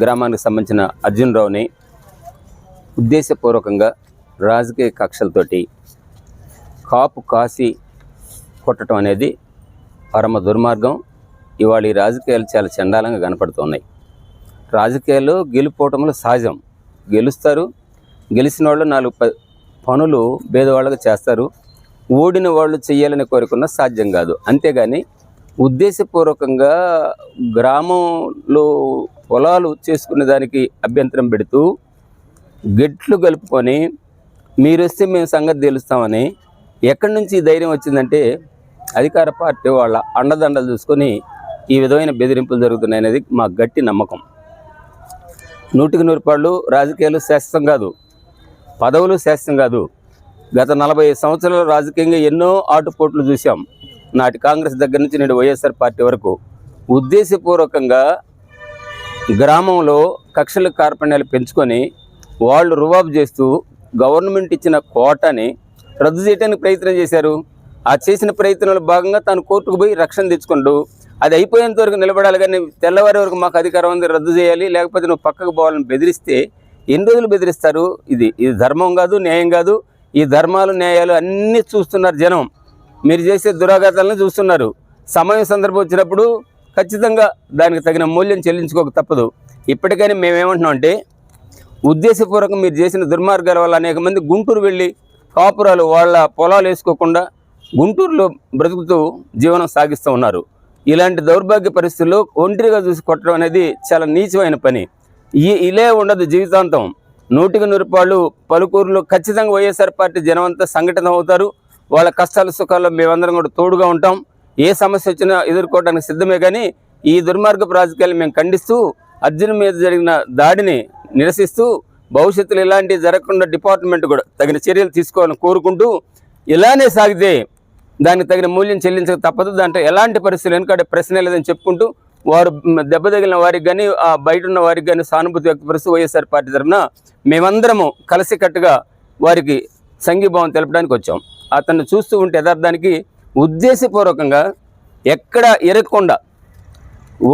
గ్రామానికి సంబంధించిన అర్జున్ రావుని ఉద్దేశపూర్వకంగా రాజకీయ కక్షలతోటి కాపు కాసి కొట్టడం అనేది పరమ దుర్మార్గం. ఇవాళ ఈ రాజకీయాలు చాలా చండాలంగా కనపడుతున్నాయి. రాజకీయాలు గెలుపోవటంలో సహజం. గెలుస్తారు. గెలిచిన వాళ్ళు నాలుగు ప పనులు పేదవాళ్ళకి చేస్తారు. ఓడిన వాళ్ళు చేయాలని కోరుకున్న సాధ్యం కాదు. అంతేగాని ఉద్దేశపూర్వకంగా గ్రామంలో పొలాలు చేసుకునే దానికి అభ్యంతరం పెడుతూ గెట్లు కలుపుకొని మీరు వస్తే మేము సంగతి తెలుస్తామని ఎక్కడి నుంచి ధైర్యం వచ్చిందంటే అధికార పార్టీ వాళ్ళ అండదండలు చూసుకొని ఈ విధమైన బెదిరింపులు జరుగుతున్నాయి అనేది మా గట్టి నమ్మకం. నూటికి నూరు పాళ్ళు రాజకీయాలు శాశ్వతం కాదు పదవులు శాశ్వతం కాదు. గత నలభై సంవత్సరాలు రాజకీయంగా ఎన్నో ఆటుపోట్లు చూసాం నాటి కాంగ్రెస్ దగ్గర నుంచి నేడు వైఎస్ఆర్ పార్టీ వరకు ఉద్దేశపూర్వకంగా గ్రామంలో కక్షల కార్పణ్యాలు పెంచుకొని వాళ్ళు రువాబు చేస్తూ గవర్నమెంట్ ఇచ్చిన కోటాని రద్దు చేయడానికి ప్రయత్నం చేశారు. ఆ చేసిన ప్రయత్నంలో భాగంగా తాను కోర్టుకు పోయి రక్షణ తెచ్చుకుంటూ అది అయిపోయేంత వరకు నిలబడాలి కానీ తెల్లవారి వరకు మాకు అధికారం ఉంది రద్దు చేయాలి లేకపోతే నువ్వు పక్కకు పోవాలని బెదిరిస్తే ఎన్ని రోజులు బెదిరిస్తారు? ఇది ఇది ధర్మం కాదు న్యాయం కాదు. ఈ ధర్మాలు న్యాయాలు అన్నీ చూస్తున్నారు జనం. మీరు చేసే దురాఘాతాలను చూస్తున్నారు. సమయం సందర్భం వచ్చినప్పుడు ఖచ్చితంగా దానికి తగిన మూల్యం చెల్లించుకోక తప్పదు. ఇప్పటికైనా మేమేమంటున్నాం అంటే ఉద్దేశపూర్వకం మీరు చేసిన దుర్మార్గాల వల్ల అనేక మంది గుంటూరు వెళ్ళి కాపురాలు వాళ్ళ పొలాలు వేసుకోకుండా గుంటూరులో బ్రతుకుతూ జీవనం సాగిస్తూ ఉన్నారు. ఇలాంటి దౌర్భాగ్య పరిస్థితుల్లో ఒంటరిగా చూసి కొట్టడం అనేది చాలా నీచమైన పని. ఈ ఇలే ఉండదు జీవితాంతం. నూటికి నూరు పాళ్ళు పలుకూరులో ఖచ్చితంగా వైఎస్ఆర్ పార్టీ జనమంతా సంఘటన అవుతారు. వాళ్ళ కష్టాల సుఖాల్లో మేమందరం కూడా తోడుగా ఉంటాం. ఏ సమస్య వచ్చినా ఎదుర్కోవడానికి సిద్ధమే కానీ ఈ దుర్మార్గపు రాజకీయాలు మేము ఖండిస్తూ అర్జున్ మీద జరిగిన దాడిని నిరసిస్తూ భవిష్యత్తులో ఇలాంటివి జరగకుండా డిపార్ట్మెంట్ కూడా తగిన చర్యలు తీసుకోవాలని కోరుకుంటూ ఇలానే సాగితే దానికి తగిన మూల్యం చెల్లించక తప్పదు. దాంట్లో ఎలాంటి పరిస్థితులు ఎందుకంటే ప్రశ్న లేదని చెప్పుకుంటూ వారు దెబ్బ తగిలిన వారికి కానీ ఆ బయట ఉన్న వారికి కానీ సానుభూతి వ్యక్తపరుస్తూ వైఎస్ఆర్ పార్టీ తరఫున మేమందరము కలిసికట్టుగా వారికి సంఘీభావం తెలపడానికి వచ్చాం. అతన్ని చూస్తూ ఉంటే యథార్థానికి ఉద్దేశపూర్వకంగా ఎక్కడ ఎరగకుండా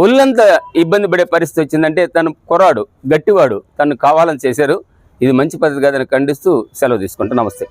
ఒళ్ళంతా ఇబ్బంది పడే పరిస్థితి వచ్చిందంటే తను కుర్రాడు గట్టివాడు తను కావాలని చేశారు. ఇది మంచి పద్ధతి కాదని ఖండిస్తూ సెలవు తీసుకుంటూ నమస్తే.